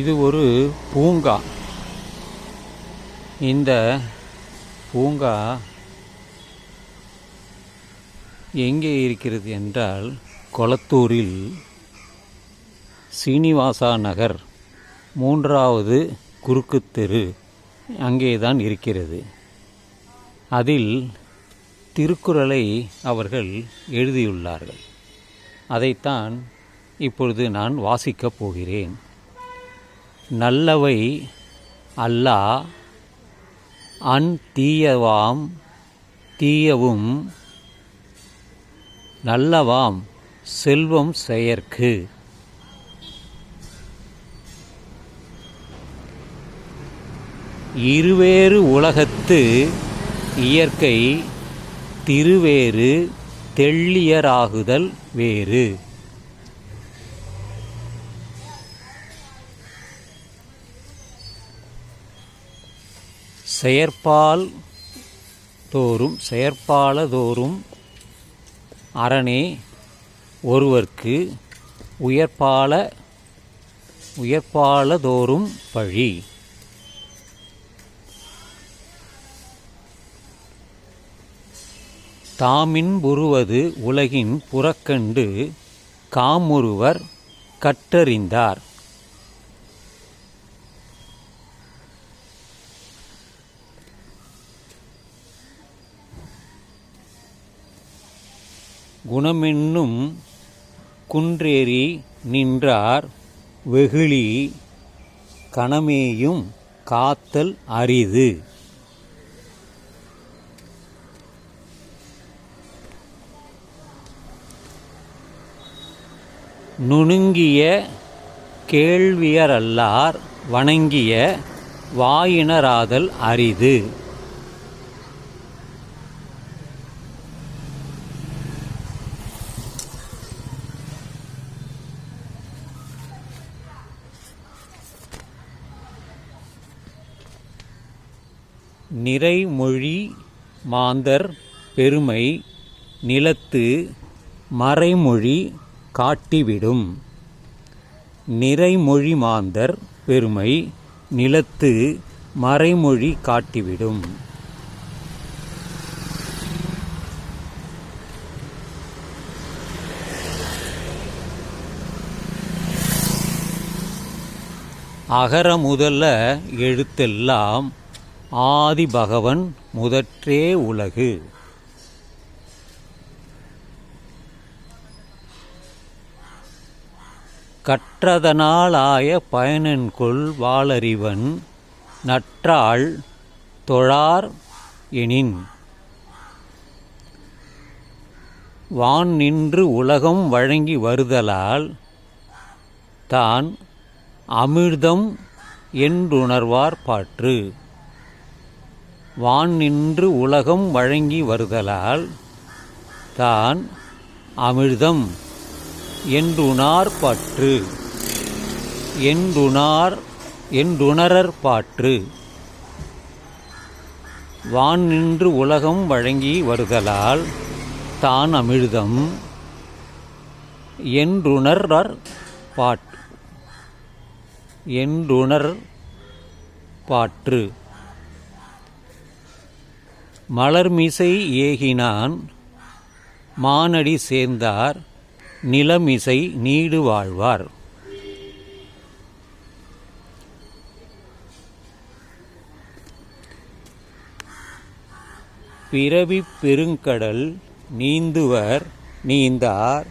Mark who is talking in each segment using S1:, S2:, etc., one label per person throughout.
S1: இது ஒரு பூங்கா இந்த பூங்கா எங்கே இருக்கிறது என்றால் கொளத்தூரில் சீனிவாசா நகர் மூன்றாவது குறுக்கு தெரு அங்கே தான் இருக்கிறது அதில் திருக்குறளை அவர்கள் எழுதியுள்ளார்கள் அதைத்தான் இப்பொழுது நான் வாசிக்கப் போகிறேன் நல்லவை அல்லா அன் தீயவாம் தீயவும் நல்லவாம் செல்வம் செயற்கு இருவேறு உலகத்து இயற்கை திருவேறு தெள்ளியராகுதல் வேறு செயற்பால் தோறும் தோறும் அரணே ஒருவர்க்கு உயர்பால உயர்பாலதோறும் பழி தாமின்புறுவது உலகின் புறக்கண்டு காமுருவர் கற்றறிந்தார் குணமென்னும் குன்றேறி நின்றார் வெகுளி கணமேயும் காத்தல் அரிது நுணுங்கிய கேள்வியரல்லார் வணங்கிய வாயினராதல் அரிது நிறைமொழி மாந்தர் பெருமை நிலத்து மறைமொழி காட்டிவிடும் நிறைமொழி மாந்தர் பெருமை நிலத்து மறைமொழி காட்டிவிடும் அகர முதல்ல எழுத்தெல்லாம் ஆதி பகவன் முதற்றே உலகு கற்றதனாலாய பயனென்கொள் வாளறிவன் நற்றாள் தொழார் எனின் வான் நின்று உலகம் வழங்கி வருதலால் தான் அமிர்தம் என்றுணர்வார் பாற்று வான் நின்று உலகம் வழங்கி வருதலால் தான் அமிர்தம் என்றுணார் பற்று என்றுணார் என்றுணரர் பாற்று வான் நின்று உலகம் வழங்கி வருதலால் தான் அமிழ்தம் என்றுணர் பாட் என்றுணர் பாற்று மலர்மிசை ஏகினான் மானடி சேர்ந்தார் நிலமிசை நீடு வாழ்வார் பிறவி பெருங்கடல் நீந்துவர் நீந்தார்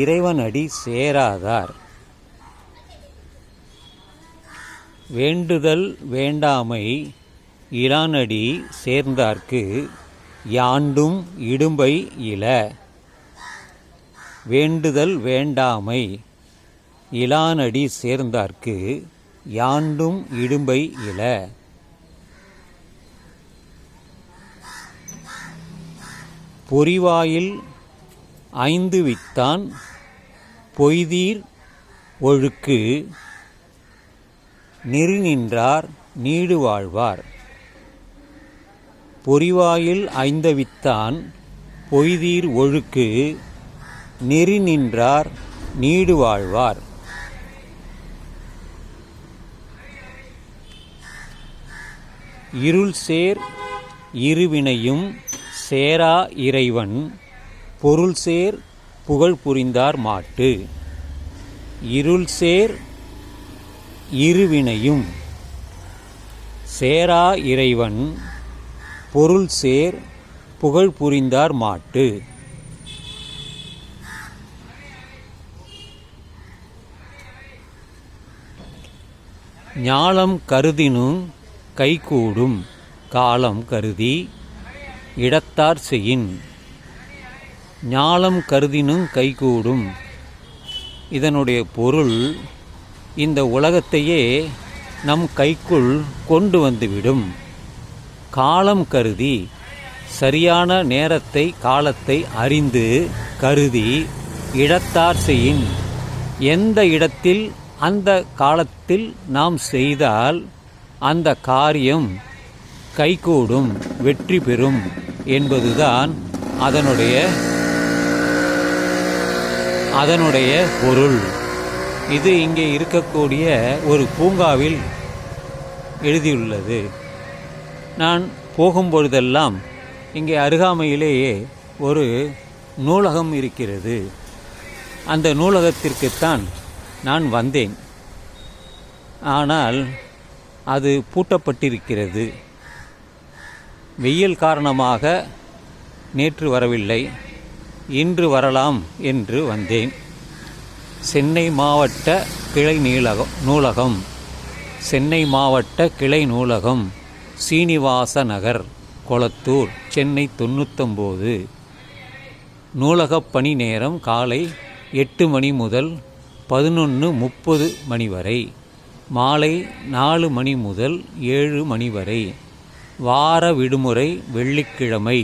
S1: இறைவனடி சேராதார் வேண்டுதல் வேண்டாமை இளானடி சேர்ந்தார்க்கு யாண்டும் இடும்பை இல வேண்டுதல் வேண்டாமை இளானடி சேர்ந்தார்க்கு யாண்டும் இடும்பை இல பொறிவாயில் ஐந்து வித்தான் பொய்தீர் ஒழுக்கு நின்று நின்றார் நீடு வாழ்வார் பொறிவாயில் ஐந்தவித்தான் பொய்தீர் ஒழுக்கு நெறி நின்றார் நீடு வாழ்வார் இருள் சேர் இருவினையும் சேரா இறைவன் பொருள் சேர் புகழ் புரிந்தார் மாட்டு இருள் சேர் இருவினையும் சேரா இறைவன் பொருள் சேர் புகழ் புரிந்தார் மாட்டு ஞாலம் கருதினும் கைகூடும் காலம் கருதி இடத்தார் செய்யின் ஞாலம் கருதினும் கைகூடும் இதனுடைய பொருள் இந்த உலகத்தையே நம் கைக்குள் கொண்டு வந்துவிடும் காலம் கருதி சரியான நேரத்தை காலத்தை அறிந்து கருதி இடத்தார் செய்யும் எந்த இடத்தில் அந்த காலத்தில் நாம் செய்தால் அந்த காரியம் கைகூடும் வெற்றி பெறும் என்பதுதான் அதனுடைய அதனுடைய பொருள் இது இங்கே இருக்கக்கூடிய ஒரு பூங்காவில் எழுதியுள்ளது நான் போகும்பொழுதெல்லாம் இங்கே அருகாமையிலேயே ஒரு நூலகம் இருக்கிறது அந்த நூலகத்திற்குத்தான் நான் வந்தேன் ஆனால் அது பூட்டப்பட்டிருக்கிறது வெயில் காரணமாக நேற்று வரவில்லை இன்று வரலாம் என்று வந்தேன் சென்னை மாவட்ட கிளை நூலகம் சென்னை மாவட்ட கிளை நூலகம் சீனிவாச நகர் கொளத்தூர் சென்னை தொண்ணூத்தொம்போது நூலகப் பணி நேரம் காலை எட்டு மணி முதல் பதினொன்று முப்பது மணி வரை மாலை நாலு மணி முதல் ஏழு மணி வரை வார விடுமுறை வெள்ளிக்கிழமை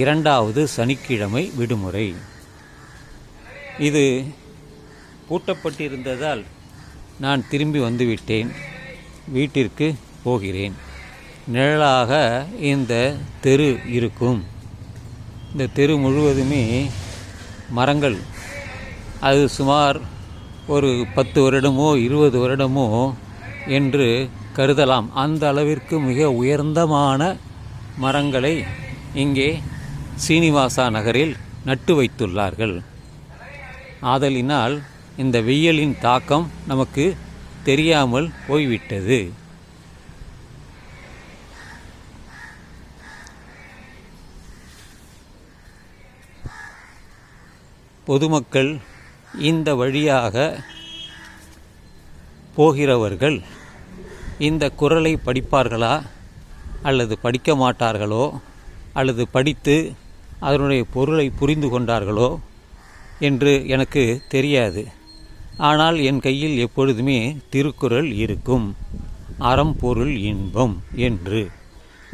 S1: இரண்டாவது சனிக்கிழமை விடுமுறை இது பூட்டப்பட்டிருந்ததால் நான் திரும்பி வந்துவிட்டேன் வீட்டிற்கு போகிறேன் நிழலாக இந்த தெரு இருக்கும் இந்த தெரு முழுவதுமே மரங்கள் அது சுமார் ஒரு பத்து வருடமோ இருபது வருடமோ என்று கருதலாம் அந்த அளவிற்கு மிக உயர்ந்தமான மரங்களை இங்கே சீனிவாசா நகரில் நட்டு வைத்துள்ளார்கள் ஆதலினால் இந்த வெயிலின் தாக்கம் நமக்கு தெரியாமல் போய்விட்டது பொதுமக்கள் இந்த வழியாக போகிறவர்கள் இந்த குரலை படிப்பார்களா அல்லது படிக்க மாட்டார்களோ அல்லது படித்து அதனுடைய பொருளை புரிந்து கொண்டார்களோ என்று எனக்கு தெரியாது ஆனால் என் கையில் எப்பொழுதுமே திருக்குறள் இருக்கும் அறம் பொருள் இன்பம் என்று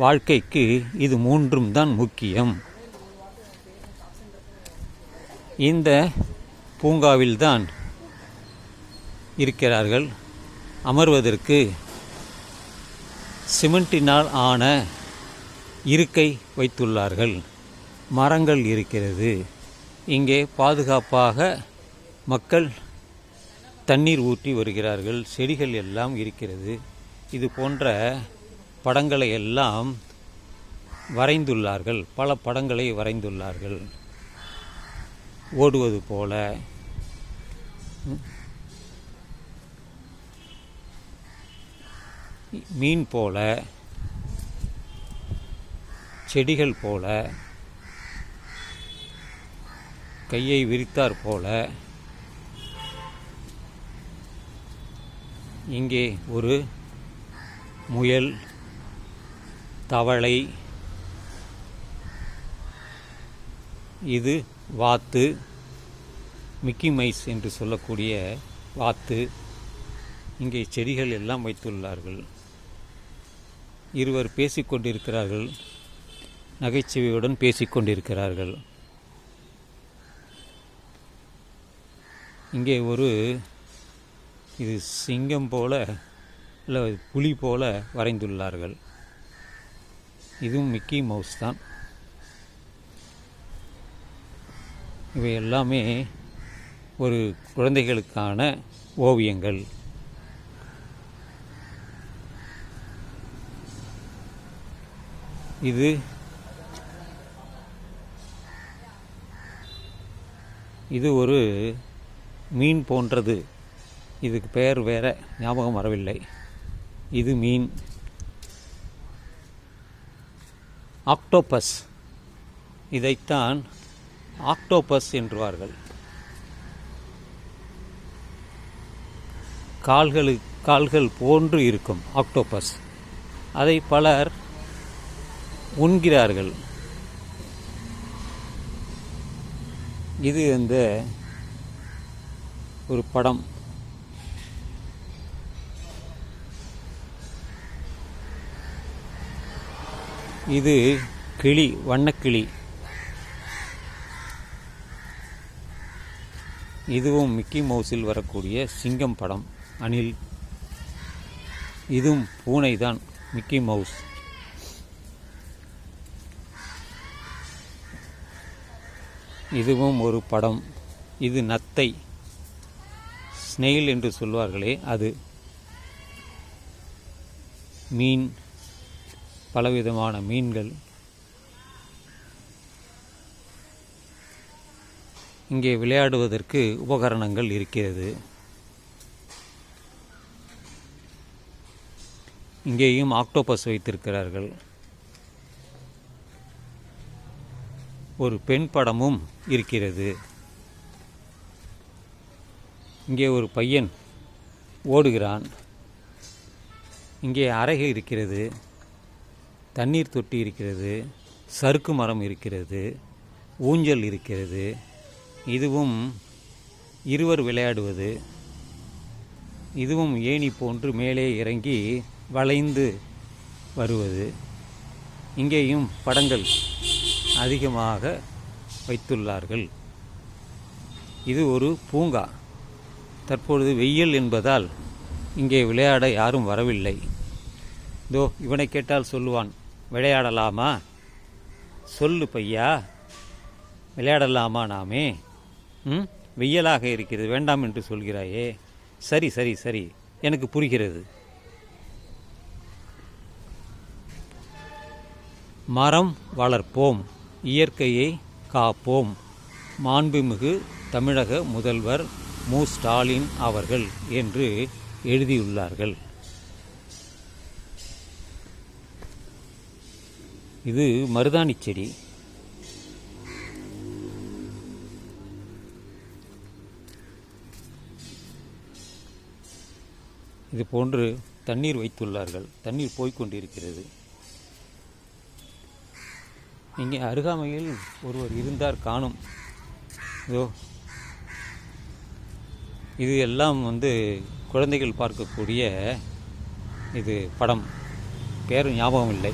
S1: வாழ்க்கைக்கு இது மூன்றும் தான் முக்கியம் இந்த பூங்காவில்தான் இருக்கிறார்கள் அமர்வதற்கு சிமெண்டினால் ஆன இருக்கை வைத்துள்ளார்கள் மரங்கள் இருக்கிறது இங்கே பாதுகாப்பாக மக்கள் தண்ணீர் ஊற்றி வருகிறார்கள் செடிகள் எல்லாம் இருக்கிறது இது போன்ற படங்களை எல்லாம் வரைந்துள்ளார்கள் பல படங்களை வரைந்துள்ளார்கள் ஓடுவது போல மீன் போல செடிகள் போல கையை விரித்தார் போல இங்கே ஒரு முயல் தவளை இது வாத்து மிக்கி மைஸ் என்று சொல்லக்கூடிய வாத்து இங்கே செடிகள் எல்லாம் வைத்துள்ளார்கள் இருவர் பேசிக்கொண்டிருக்கிறார்கள் நகைச்சுவையுடன் பேசிக்கொண்டிருக்கிறார்கள் இங்கே ஒரு இது சிங்கம் போல இல்லை புலி போல வரைந்துள்ளார்கள் இதுவும் மிக்கி மவுஸ் தான் இவை எல்லாமே ஒரு குழந்தைகளுக்கான ஓவியங்கள் இது இது ஒரு மீன் போன்றது இதுக்கு பெயர் வேறு ஞாபகம் வரவில்லை இது மீன் ஆக்டோபஸ் இதைத்தான் ஆக்டோபஸ் என்றுவார்கள் கால்களு கால்கள் போன்று இருக்கும் ஆக்டோபஸ் அதை பலர் உண்கிறார்கள் இது இந்த ஒரு படம் இது கிளி வண்ணக்கிளி இதுவும் மிக்கி மவுஸில் வரக்கூடிய சிங்கம் படம் அணில் இதுவும் பூனை தான் மிக்கி மவுஸ் இதுவும் ஒரு படம் இது நத்தை ஸ்னெயில் என்று சொல்வார்களே அது மீன் பலவிதமான மீன்கள் இங்கே விளையாடுவதற்கு உபகரணங்கள் இருக்கிறது இங்கேயும் ஆக்டோபஸ் வைத்திருக்கிறார்கள் ஒரு பெண் படமும் இருக்கிறது இங்கே ஒரு பையன் ஓடுகிறான் இங்கே அறைகள் இருக்கிறது தண்ணீர் தொட்டி இருக்கிறது சறுக்கு மரம் இருக்கிறது ஊஞ்சல் இருக்கிறது இதுவும் இருவர் விளையாடுவது இதுவும் ஏணி போன்று மேலே இறங்கி வளைந்து வருவது இங்கேயும் படங்கள் அதிகமாக வைத்துள்ளார்கள் இது ஒரு பூங்கா தற்பொழுது வெயில் என்பதால் இங்கே விளையாட யாரும் வரவில்லை இதோ இவனை கேட்டால் சொல்லுவான் விளையாடலாமா சொல்லு பையா விளையாடலாமா நாமே ம் இருக்கிறது வேண்டாம் என்று சொல்கிறாயே சரி சரி சரி எனக்கு புரிகிறது மரம் வளர்ப்போம் இயற்கையை காப்போம் மாண்புமிகு தமிழக முதல்வர் மு ஸ்டாலின் அவர்கள் என்று எழுதியுள்ளார்கள் இது மருதாணி செடி இது போன்று தண்ணீர் வைத்துள்ளார்கள் தண்ணீர் போய்கொண்டிருக்கிறது இங்கே அருகாமையில் ஒருவர் இருந்தார் காணும் இதோ இது எல்லாம் வந்து குழந்தைகள் பார்க்கக்கூடிய இது படம் பேரும் ஞாபகம் இல்லை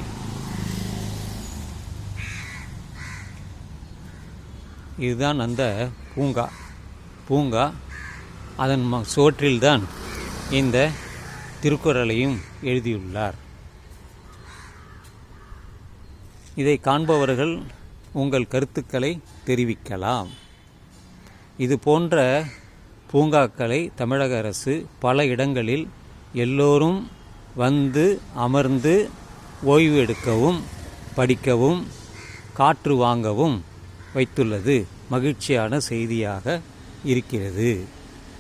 S1: இதுதான் அந்த பூங்கா பூங்கா அதன் சோற்றில்தான் இந்த திருக்குறளையும் எழுதியுள்ளார் இதை காண்பவர்கள் உங்கள் கருத்துக்களை தெரிவிக்கலாம் இது போன்ற பூங்காக்களை தமிழக அரசு பல இடங்களில் எல்லோரும் வந்து அமர்ந்து ஓய்வு எடுக்கவும் படிக்கவும் காற்று வாங்கவும் வைத்துள்ளது மகிழ்ச்சியான செய்தியாக இருக்கிறது